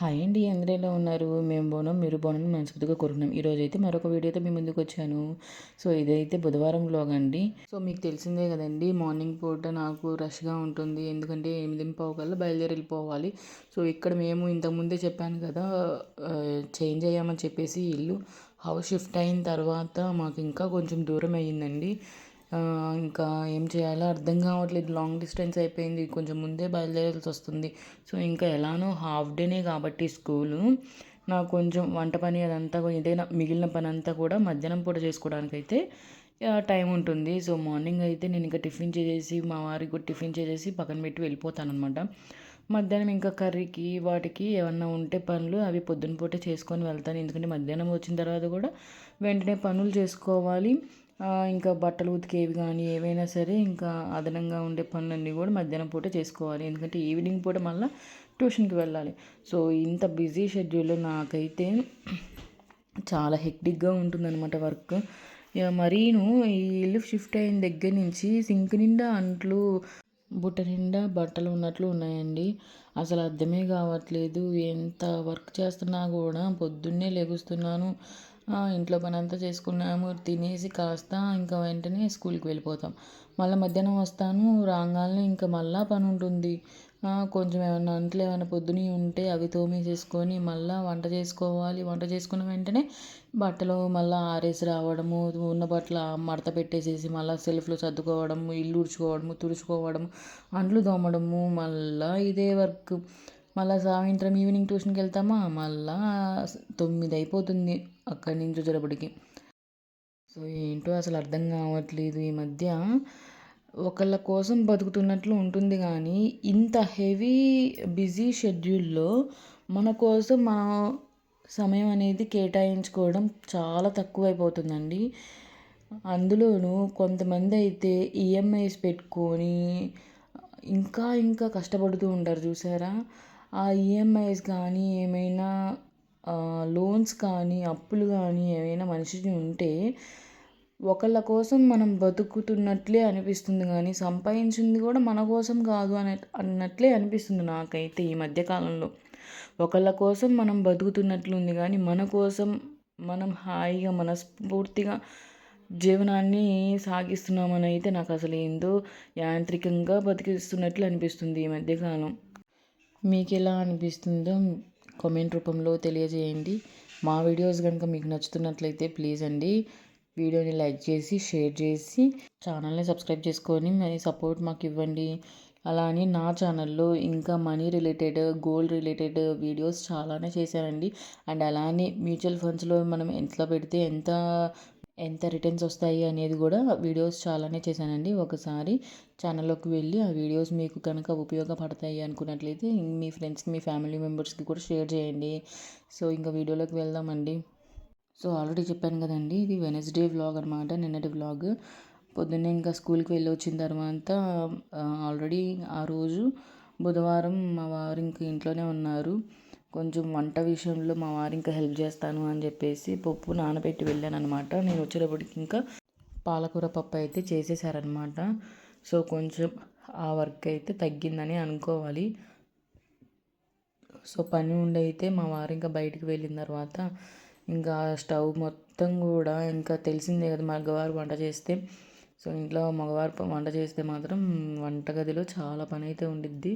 Hi అండి అందరూ ఎలా ఉన్నారు? మేము బోనం మీరు బోనం మనస్ఫూర్తిగా కోరుకున్నాం ఈరోజు అయితే మరొక వీడియోతో మీ ముందుకు వచ్చాను. సో ఇదైతే బుధవారం బ్లాగ్ అండి. సో మీకు తెలిసిందే కదండి మార్నింగ్ పూట నాకు రష్గా ఉంటుంది. ఎందుకంటే ఎనిమిది పావు కల్లా బయలుదేరి వెళ్ళిపోవాలి. సో ఇక్కడ మేము ఇంతకుముందే చెప్పాను కదా చేంజ్ అయ్యామని చెప్పేసి ఇల్లు హౌస్ షిఫ్ట్ అయిన తర్వాత మాకు ఇంకా కొంచెం దూరం అయ్యిందండి. ఇంకా ఏం చేయాలో అర్థం కావట్లేదు. లాంగ్ డిస్టెన్స్ అయిపోయింది. కొంచెం ముందే బయలుదేరాల్సి వస్తుంది. సో ఇంకా ఎలానో హాఫ్ డేనే కాబట్టి స్కూలు. నాకు కొంచెం వంట పని అదంతా ఏదైనా మిగిలిన పని అంతా కూడా మధ్యాహ్నం పూట చేసుకోవడానికి అయితే టైం ఉంటుంది. సో మార్నింగ్ అయితే నేను ఇంకా టిఫిన్ చేసేసి మా వారికి కూడా టిఫిన్ చేసేసి పక్కన పెట్టి వెళ్ళిపోతాను అనమాట మధ్యాహ్నం ఇంకా కర్రీకి వాటికి ఏమన్నా ఉంటే పనులు అవి పొద్దున పూట చేసుకొని వెళ్తాను. ఎందుకంటే మధ్యాహ్నం వచ్చిన తర్వాత కూడా వెంటనే పనులు చేసుకోవాలి. ఇంకా బట్టలు ఉతికేవి కానీ ఏవైనా సరే ఇంకా అదనంగా ఉండే పనులన్నీ కూడా మధ్యాహ్నం పూట చేసుకోవాలి. ఎందుకంటే ఈవినింగ్ పూట మళ్ళీ ట్యూషన్కి వెళ్ళాలి. సో ఇంత బిజీ షెడ్యూల్లో నాకైతే చాలా హెక్టిక్గా ఉంటుందన్నమాట వర్క్. మరీను ఈ ఇల్లు షిఫ్ట్ అయిన దగ్గర నుంచి సింక్ నిండా అంట్లు బుట్ట నిండా బట్టలు ఉన్నట్లు ఉన్నాయండి. అసలు అర్థమే కావట్లేదు. ఎంత వర్క్ చేస్తున్నా కూడా పొద్దున్నే లెగుస్తున్నాను. ఇంట్లో పని అంతా చేసుకున్నాము తినేసి కాస్త ఇంకా వెంటనే స్కూల్కి వెళ్ళిపోతాం. మళ్ళీ మధ్యాహ్నం వస్తాను రాగానే ఇంకా మళ్ళీ పని ఉంటుంది కొంచెం ఏమైనా అంట్లు ఏమైనా పొద్దున ఉంటే అవి తోమేసేసుకొని మళ్ళీ వంట చేసుకోవాలి. వంట చేసుకున్న వెంటనే బట్టలు మళ్ళీ ఆరేసి రావడము ఉన్న బట్టలు మడత పెట్టేసేసి మళ్ళీ సెల్ఫ్లో సర్దుకోవడము ఇల్లు ఉడుచుకోవడము తుడుచుకోవడము అంట్లు తోమడము మళ్ళీ ఇదే వర్క్. మళ్ళీ సాయంత్రం ఈవినింగ్ ట్యూషన్కి వెళ్తామా? మళ్ళీ తొమ్మిది అయిపోతుంది అక్కడి నుంచి వచ్చేటప్పటికి. సో ఏంటో అసలు అర్థం కావట్లేదు ఈ మధ్య. ఒకళ్ళ కోసం బతుకుతున్నట్లు ఉంటుంది కానీ ఇంత హెవీ బిజీ షెడ్యూల్లో మన కోసం మన సమయం అనేది కేటాయించుకోవడం చాలా తక్కువైపోతుందండి. అందులోనూ కొంతమంది అయితే ఈఎంఐస్ పెట్టుకొని ఇంకా ఇంకా కష్టపడుతూ ఉంటారు చూసారా? ఆ ఈఎంఐస్ కానీ ఏమైనా లోన్స్ కానీ అప్పులు కానీ ఏమైనా మనిషికి ఉంటే ఒకళ్ళ కోసం మనం బతుకుతున్నట్లే అనిపిస్తుంది కానీ సంపాదించింది కూడా మన కోసం కాదు అనే అన్నట్లే అనిపిస్తుంది నాకైతే ఈ మధ్యకాలంలో ఒకళ్ళ కోసం మనం బతుకుతున్నట్లు ఉంది కానీ మన కోసం మనం హాయిగా మనస్ఫూర్తిగా జీవనాన్ని సాగిస్తున్నామని అయితే నాకు అసలు ఏందో యాంత్రికంగా బతికిస్తున్నట్లు అనిపిస్తుంది ఈ మధ్యకాలం మీకు ఎలా అనిపిస్తుందో కామెంట్ రూపంలో తెలియజేయండి. మా వీడియోస్ కనుక మీకు నచ్చుతున్నట్లయితే ప్లీజ్ అండి వీడియోని లైక్ చేసి షేర్ చేసి ఛానల్ని సబ్స్క్రైబ్ చేసుకొని మరి సపోర్ట్ మాకు ఇవ్వండి. అలా అని నా ఛానల్లో ఇంకా money related gold related videos చాలానే చేశానండి. అండ్ అలానే మ్యూచువల్ ఫండ్స్లో మనం ఎంత పెడితే ఎంత ఎంత రిటర్న్స్ వస్తాయి అనేది కూడా వీడియోస్ చాలానే చేశానండి. ఒకసారి ఛానల్లోకి వెళ్ళి ఆ వీడియోస్ మీకు కనుక ఉపయోగపడతాయి అనుకున్నట్లయితే మీ ఫ్రెండ్స్కి మీ ఫ్యామిలీ మెంబర్స్కి కూడా షేర్ చేయండి. సో ఇంకా వీడియోలోకి వెళ్దామండి. సో ఆల్రెడీ చెప్పాను కదండి ఇది వెనస్డే వ్లాగ్ అనమాట నిన్నటి వ్లాగ్. పొద్దున్నే ఇంకా స్కూల్కి వెళ్ళి వచ్చిన తర్వాత ఆల్రెడీ ఆ రోజు బుధవారం మా వారు ఇంకా ఇంట్లోనే ఉన్నారు. కొంచెం వంట విషయంలో మా వారు ఇంకా హెల్ప్ చేస్తాను అని చెప్పేసి పప్పు నానబెట్టి వెళ్ళాను అనమాట నేను వచ్చేటప్పటికి ఇంకా పాలకూర పప్పు అయితే చేసేసారనమాట సో కొంచెం ఆ వర్క్ అయితే తగ్గిందని అనుకోవాలి. సో పని ఉండి అయితే మా వారు ఇంకా బయటికి వెళ్ళిన తర్వాత ఇంకా స్టవ్ మొత్తం కూడా ఇంకా తెలిసిందే కదా మగవారు వంట చేస్తే. సో ఇంట్లో మగవారు వంట చేస్తే మాత్రం వంటగదిలో చాలా పని అయితే ఉండిద్ది.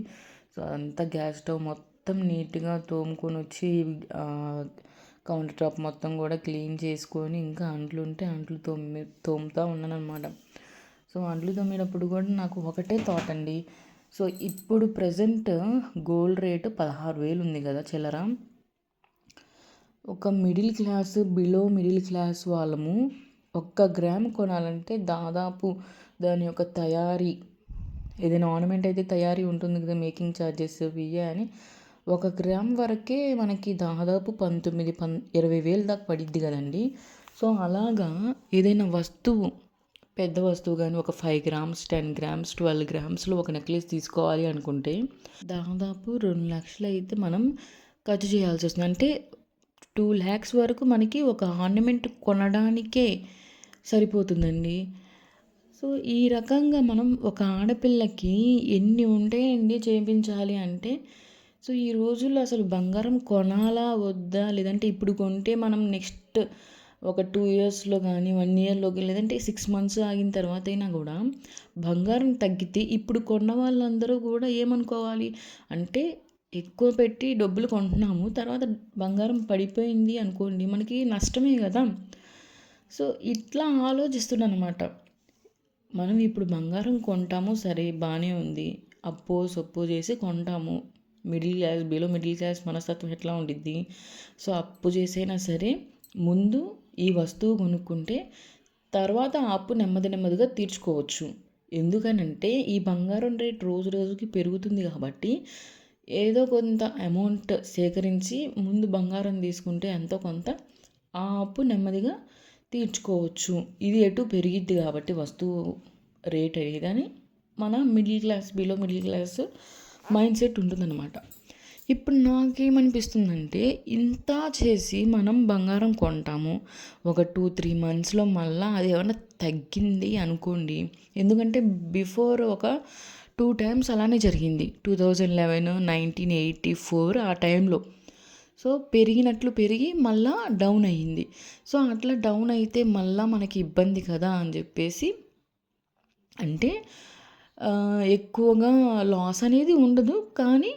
సో అంతా గ్యాస్ స్టవ్ మొత్తం మొత్తం నీట్గా తోముకొని వచ్చి కౌంటర్ టాప్ మొత్తం కూడా క్లీన్ చేసుకొని ఇంకా అంట్లు ఉంటే అంట్లు తోమి తోముతూ ఉన్నాను అనమాట సో అంట్లు తోమేటప్పుడు కూడా నాకు ఒకటే థాట్ అండి. సో ఇప్పుడు ప్రజెంట్ గోల్డ్ రేటు పదహారు వేలు ఉంది కదా చిల్లర. ఒక middle class below middle class వాళ్ళము ఒక్క గ్రామ్ కొనాలంటే దాదాపు దాని యొక్క తయారీ ఏదైనా ఆర్నమెంట్ అయితే తయారీ ఉంటుంది కదా మేకింగ్ ఛార్జెస్ ఇవే అని. ఒక గ్రామ్ వరకే మనకి దాదాపు పంతొమ్మిది పం ఇరవై వేలు దాకా పడిద్ది కదండి. సో అలాగా ఏదైనా వస్తువు పెద్ద వస్తువు కానీ ఒక five grams ten grams twelve గ్రామ్స్లో ఒక నెక్లెస్ తీసుకోవాలి అనుకుంటే దాదాపు రెండు లక్షలు అయితే మనం ఖర్చు చేయాల్సి వస్తుంది. అంటే టూ ల్యాక్స్ వరకు మనకి ఒక ఆర్నమెంట్ కొనడానికే సరిపోతుందండి. సో ఈ రకంగా మనం ఒక ఆడపిల్లకి ఎన్ని ఉంటాయండి చేయించాలి అంటే సో ఈ రోజుల్లో అసలు బంగారం కొనాలా వద్దా? లేదంటే ఇప్పుడు కొంటే మనం నెక్స్ట్ ఒక టూ ఇయర్స్లో కానీ వన్ ఇయర్లో లేదంటే సిక్స్ మంత్స్ ఆగిన తర్వాత అయినా కూడా బంగారం తగ్గితే ఇప్పుడు కొన్న వాళ్ళందరూ కూడా ఏమనుకోవాలి? అంటే ఎక్కువ పెట్టి డబ్బులు కొంటున్నాము తర్వాత బంగారం పడిపోయింది అనుకోండి మనకి నష్టమే కదా? సో ఇట్లా ఆలోచిస్తున్నాను అనమాట మనం ఇప్పుడు బంగారం కొంటాము సరే బాగానే ఉంది అప్పో సొప్పో చేసి కొంటాము middle class below middle class మనస్తత్వం ఎట్లా ఉండిద్ది? సో అప్పు చేసైనా సరే ముందు ఈ వస్తువు కొనుక్కుంటే తర్వాత ఆ అప్పు నెమ్మది నెమ్మదిగా తీర్చుకోవచ్చు. ఎందుకనంటే ఈ బంగారం రేట్ రోజు రోజుకి పెరుగుతుంది కాబట్టి ఏదో కొంత అమౌంట్ సేకరించి ముందు బంగారం తీసుకుంటే ఎంతో కొంత ఆ అప్పు నెమ్మదిగా తీర్చుకోవచ్చు. ఇది ఎటు పెరిగిద్ది కాబట్టి వస్తువు రేట్ అనేది మన middle class below middle class mind set ఉంటుందన్నమాట. ఇప్పుడు నాకేమనిపిస్తుందంటే ఇంత చేసి మనం బంగారం కొంటాము ఒక టూ త్రీ మంత్స్లో మళ్ళీ అది ఏమన్నా తగ్గింది అనుకోండి. ఎందుకంటే బిఫోర్ ఒక టూ టైమ్స్ అలానే జరిగింది. Two thousand eleven nineteen eighty four ఆ టైంలో. సో పెరిగినట్లు పెరిగి మళ్ళా డౌన్ అయ్యింది. సో అట్లా డౌన్ అయితే మళ్ళీ మనకి ఇబ్బంది కదా అని చెప్పేసి అంటే ఎక్కువగా లాస్ అనేది ఉండదు. కానీ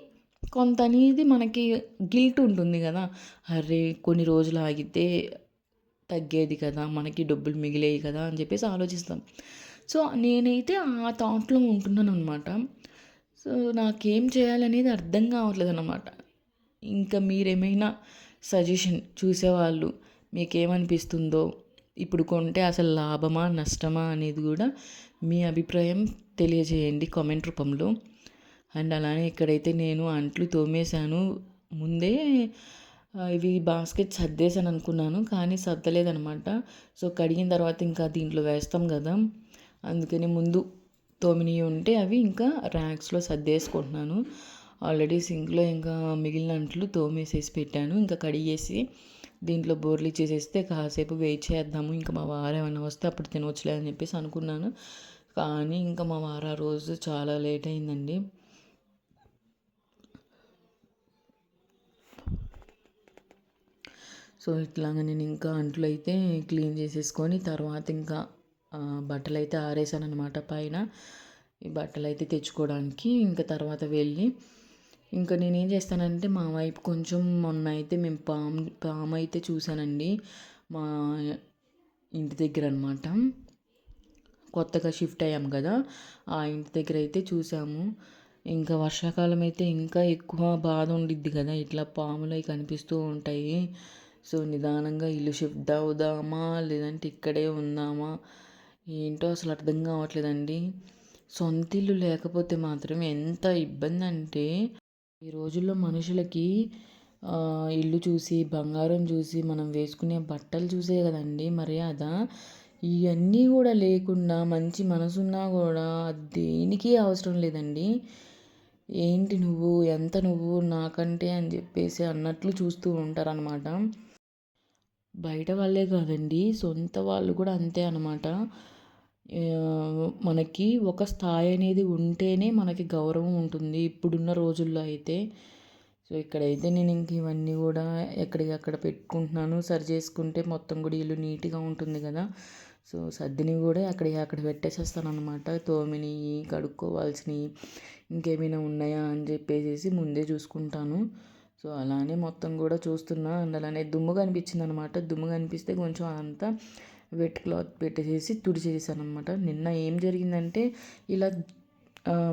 కొంత అనేది మనకి గిల్ట్ ఉంటుంది కదా. అరే కొన్ని రోజులు ఆగితే తగ్గేది కదా. మనకి డబ్బులు మిగిలేవి కదా అని చెప్పేసి ఆలోచిస్తాం. సో నేనైతే ఆ థాట్లో ఉంటున్నాను అనమాట సో నాకేం చేయాలనేది అర్థం కావట్లేదు అనమాట ఇంకా మీరేమైనా సజెషన్ చూసేవాళ్ళు మీకేమనిపిస్తుందో? ఇప్పుడు కొంటే అసలు లాభమా నష్టమా అనేది కూడా మీ అభిప్రాయం తెలియజేయండి కామెంట్ రూపంలో. అండ్ అలానే ఇక్కడైతే నేను అంట్లు తోమేశాను. ముందే ఇవి బాస్కెట్ సర్దేశాను అనుకున్నాను కానీ సర్దలేదనమాట సో కడిగిన తర్వాత ఇంకా దీంట్లో వేస్తాం కదా. అందుకని ముందు తోమినవి ఉంటే అవి ఇంకా ర్యాక్స్లో సర్దేసుకుంటున్నాను. ఆల్రెడీ సింక్లో ఇంకా మిగిలిన అంట్లు తోమేసేసి పెట్టాను. ఇంకా కడిగేసి దీంట్లో బోర్లు ఇచ్చేసేస్తే కాసేపు వెయిట్ చేద్దాము. ఇంకా మా వారు ఏమైనా వస్తే అప్పుడు తినవచ్చులే అని చెప్పేసి అనుకున్నాను. కానీ ఇంకా మా వారు ఆ రోజు చాలా లేట్ అయిందండి. సో ఇట్లాగా నేను ఇంకా అంట్లు అయితే క్లీన్ చేసేసుకొని తర్వాత ఇంకా బట్టలు అయితే ఆరేసాను అనమాట పైన. ఈ బట్టలు అయితే తెచ్చుకోవడానికి. ఇంకా తర్వాత వెళ్ళి ఇంకా నేనేం చేస్తానంటే మా వైపు కొంచెం మొన్న అయితే మేము పాము పాము అయితే చూసానండి మా ఇంటి దగ్గర అనమాట కొత్తగా షిఫ్ట్ అయ్యాం కదా ఆ ఇంటి దగ్గర అయితే చూసాము ఇంకా వర్షాకాలం అయితే ఇంకా ఎక్కువ బాధ ఉండిద్ది కదా ఇట్లా పాములు అవి కనిపిస్తూ ఉంటాయి. సో నిదానంగా ఇల్లు షిఫ్ట్ అవుదామా లేదంటే ఇక్కడే ఉందామా ఏంటో అసలు అర్థం కావట్లేదండి. సొంత ఇల్లు లేకపోతే మాత్రం ఎంత ఇబ్బంది అంటే ఈ రోజుల్లో మనుషులకి ఇల్లు చూసి బంగారం చూసి మనం వేసుకునే బట్టలు చూసే కదండి. మర్యాద ఇవన్నీ కూడా లేకుండా మంచి మనసున్నా కూడా దేనికి అవసరం లేదండి. ఏంటి నువ్వు ఎంత నువ్వు నాకంటే అని చెప్పేసి అన్నట్లు చూస్తూ ఉంటారనమాట బయట వాళ్ళే కాదండి సొంత వాళ్ళు కూడా అంతే అనమాట మనకి ఒక స్థాయి అనేది ఉంటేనే మనకి గౌరవం ఉంటుంది. ఇప్పుడున్న రోజుల్లో అయితే సో ఇక్కడైతే నేను ఇంక ఇవన్నీ కూడా ఎక్కడికక్కడ పెట్టుకుంటున్నాను. సరి చేసుకుంటే మొత్తం కూడా ఇల్లు నీట్గా ఉంటుంది కదా. సో సర్దిని కూడా అక్కడికి అక్కడ పెట్టేసేస్తాను అనమాట తోమినివి కడుక్కోవాల్సినవి ఇంకేమైనా ఉన్నాయా అని చెప్పేసి ముందే చూసుకుంటాను. సో అలానే మొత్తం కూడా చూస్తున్నా. అండ్ అలానే దుమ్ము కనిపించింది అనమాట దుమ్ము కనిపిస్తే కొంచెం అంతా వెట్ క్లాత్ పెట్టేసేసి తుడిచేసాను అనమాట నిన్న ఏం జరిగిందంటే ఇలా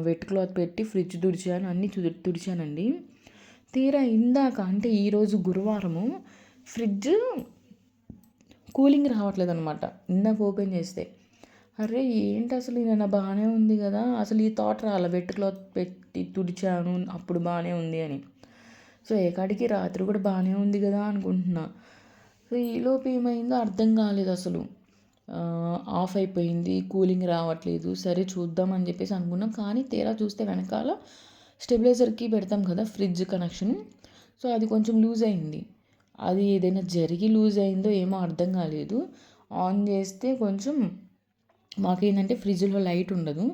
వెట్ క్లాత్ పెట్టి ఫ్రిడ్జ్ తుడిచాను అన్నీ తుడిచానండి. తీరా ఇందాక అంటే ఈరోజు గురువారము ఫ్రిడ్జ్ కూలింగ్ రావట్లేదు అనమాట ఇందాక ఓపెన్ చేస్తే. అరే ఏంటి అసలు నిన్న బాగానే ఉంది కదా? అసలు ఈ థాట్ రాలే వెట్ క్లాత్ పెట్టి తుడిచాను అప్పుడు బాగానే ఉంది అని. సో ఏకాడికి రాత్రి కూడా బాగానే ఉంది కదా అనుకుంటున్నా. సో ఈలోపు ఏమైందో అర్థం కాలేదు అసలు. ఆఫ్ అయిపోయింది కూలింగ్ రావట్లేదు సరే చూద్దామని చెప్పేసి అనుకున్నాం. కానీ తీరా చూస్తే వెనకాల స్టెబిలైజర్కి పెడతాం కదా ఫ్రిడ్జ్ కనెక్షన్. సో అది కొంచెం లూజ్ అయింది. అది ఏదైనా జరిగి లూజ్ అయిందో ఏమో అర్థం కాలేదు. ఆన్ చేస్తే కొంచెం మాకేంటంటే ఫ్రిడ్జ్లో లైట్ ఉండదు.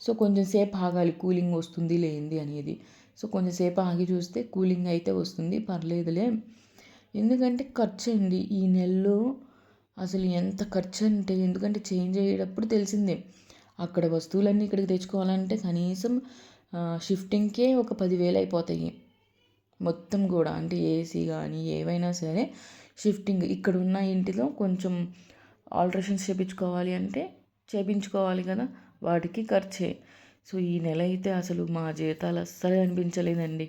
సో కొంచెం సేపు ఆగాలి కూలింగ్ వస్తుంది లేనిది అనేది. సో కొంచెంసేపు ఆగి చూస్తే కూలింగ్ అయితే వస్తుంది పర్లేదులే. ఎందుకంటే ఖర్చు అండి. ఈ నెలలో అసలు ఎంత ఖర్చు అంటే ఎందుకంటే చేంజ్ అయ్యేటప్పుడు తెలిసిందే. అక్కడ వస్తువులన్నీ ఇక్కడికి తెచ్చుకోవాలంటే కనీసం షిఫ్టింగ్కే ఒక పదివేలు అయిపోతాయి. మొత్తం కూడా అంటే ఏసీ కానీ ఏవైనా సరే షిఫ్టింగ్. ఇక్కడ ఉన్న ఇంటిలో కొంచెం ఆల్ట్రేషన్స్ చేయించుకోవాలి అంటే చేయించుకోవాలి కదా వాటికి ఖర్చే. సో ఈ నెల అయితే అసలు మా జీతాలు అస్సలు అనిపించలేదండి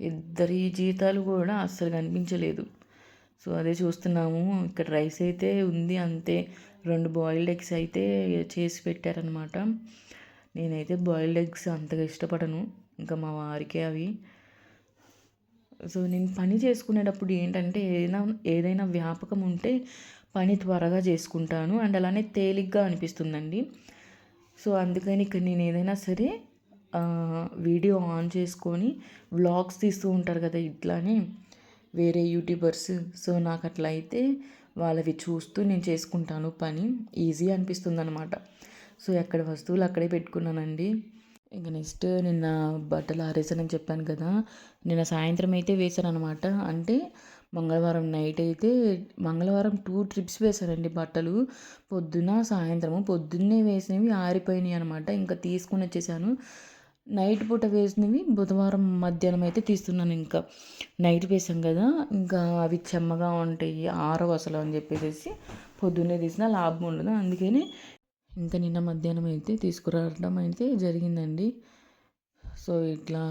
ఇద్దరి జీతాలు కూడా అస్సలు కనిపించలేదు. సో అదే చూస్తున్నాము. ఇక్కడ రైస్ అయితే ఉంది అంతే. రెండు బాయిల్డ్ ఎగ్స్ అయితే చేసి పెట్టారనమాట నేనైతే బాయిల్డ్ ఎగ్స్ అంతగా ఇష్టపడను ఇంకా మా వారికే అవి. సో నేను పని చేసుకునేటప్పుడు ఏంటంటే ఏదైనా ఏదైనా వ్యాపకం ఉంటే పని త్వరగా చేసుకుంటాను. అండ్ అలానే తేలిగ్గా అనిపిస్తుందండి. సో అందుకని ఇక్కడ నేను ఏదైనా సరే వీడియో ఆన్ చేసుకొని వ్లాగ్స్ తీస్తూ ఉంటారు కదా ఇట్లానే వేరే యూట్యూబర్స్. సో నాకు అట్లా అయితే వాళ్ళవి చూస్తూ నేను చేసుకుంటాను పని. ఈజీ అనిపిస్తుంది అనమాట సో ఎక్కడ వస్తువులు అక్కడే పెట్టుకున్నానండి. ఇంక నెక్స్ట్ నిన్న బట్టలు ఆరేసానని చెప్పాను కదా. నిన్న సాయంత్రం అయితే వేసాను అనమాట అంటే మంగళవారం నైట్ అయితే మంగళవారం టూ ట్రిప్స్ వేశానండి బట్టలు. పొద్దున సాయంత్రము పొద్దున్నే వేసినవి ఆరిపోయినాయి అనమాట ఇంకా తీసుకుని వచ్చేసాను. నైట్ పూట వేసినవి బుధవారం మధ్యాహ్నం అయితే తీస్తున్నాను ఇంకా. నైట్ వేసాం కదా ఇంకా అవి చెమ్మగా ఉంటాయి ఆరవ అసలు అని చెప్పేసి పొద్దున్నే తీసిన లాభం ఉండదు. అందుకని ఇంకా నిన్న మధ్యాహ్నం అయితే తీసుకురావడం అయితే జరిగిందండి. సో ఇట్లా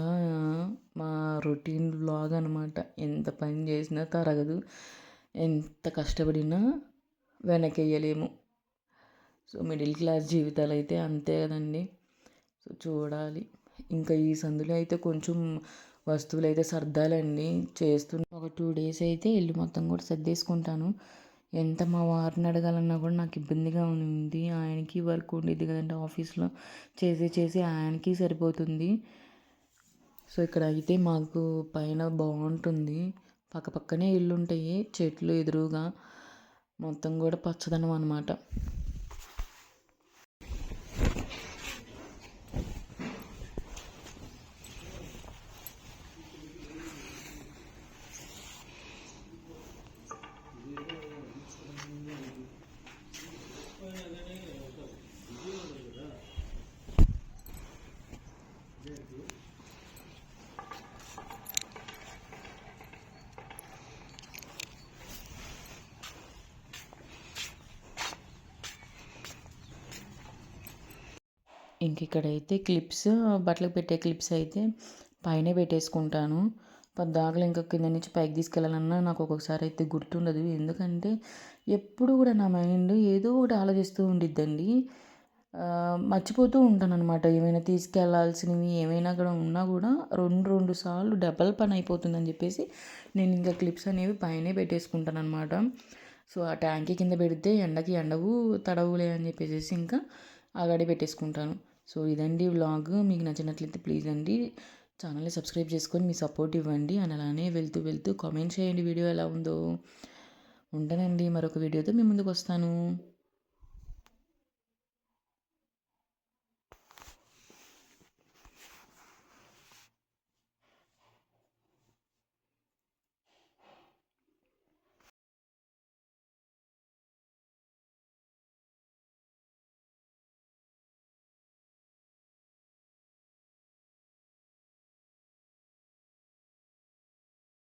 మా రొటీన్ బ్లాగ్ అనమాట ఎంత పని చేసినా తరగదు ఎంత కష్టపడినా వెనకెయ్యలేము సో మిడిల్ క్లాస్ జీవితాలు అయితే అంతే కదండి. సో చూడాలి. ఇంకా ఈ సందులో అయితే కొంచెం వస్తువులు అయితే సర్దాలండి చేస్తున్న. ఒక టూ డేస్ అయితే ఇల్లు మొత్తం కూడా సర్దేసుకుంటాను. ఎంత మా వారిని అడగాలన్నా కూడా నాకు ఇబ్బందిగా ఉంది. ఆయనకి వర్క్ ఉండేది కదండి ఆఫీస్లో. చేసి చేసి ఆయనకి సరిపోతుంది. సో ఇక్కడ అయితే మాకు పైన బాగుంటుంది. పక్క పక్కనే ఇల్లు ఉంటాయి చెట్లు ఎదురుగా మొత్తం కూడా పచ్చదనం అనమాట ఇంక ఇక్కడైతే క్లిప్స్ బట్టలకు పెట్టే క్లిప్స్ అయితే పైన పెట్టేసుకుంటాను. పద్దాకలు ఇంకా కింద నుంచి పైకి తీసుకెళ్ళాలన్నా నాకు ఒక్కొక్కసారి అయితే గుర్తుండదు. ఎందుకంటే ఎప్పుడు కూడా నా మైండ్ ఏదో ఒకటి ఆలోచిస్తూ ఉండిద్దండి. మర్చిపోతూ ఉంటాను అనమాట ఏమైనా తీసుకెళ్ళాల్సినవి ఏమైనా కూడా ఉన్నా కూడా రెండు రెండు సార్లు డబల్ పని అయిపోతుందని చెప్పేసి నేను ఇంకా క్లిప్స్ అనేవి పైనే పెట్టేసుకుంటాను అనమాట సో ఆ ట్యాంకీ కింద పెడితే ఎండకి ఎండవు తడవులే అని చెప్పేసి ఇంకా అగడి పెట్టేసుకుంటాను. సో ఇదండి వ్లాగ్. మీకు నచ్చినట్లయితే ప్లీజ్ అండి. ఛానల్ని సబ్స్క్రైబ్ చేసుకొని మీ సపోర్ట్ ఇవ్వండి. అని అలానే వెళ్తూ వెళ్తూ కామెంట్ చేయండి వీడియో ఎలా ఉందో. ఉంటానండి మరొక వీడియోతో మీ ముందుకు వస్తాను.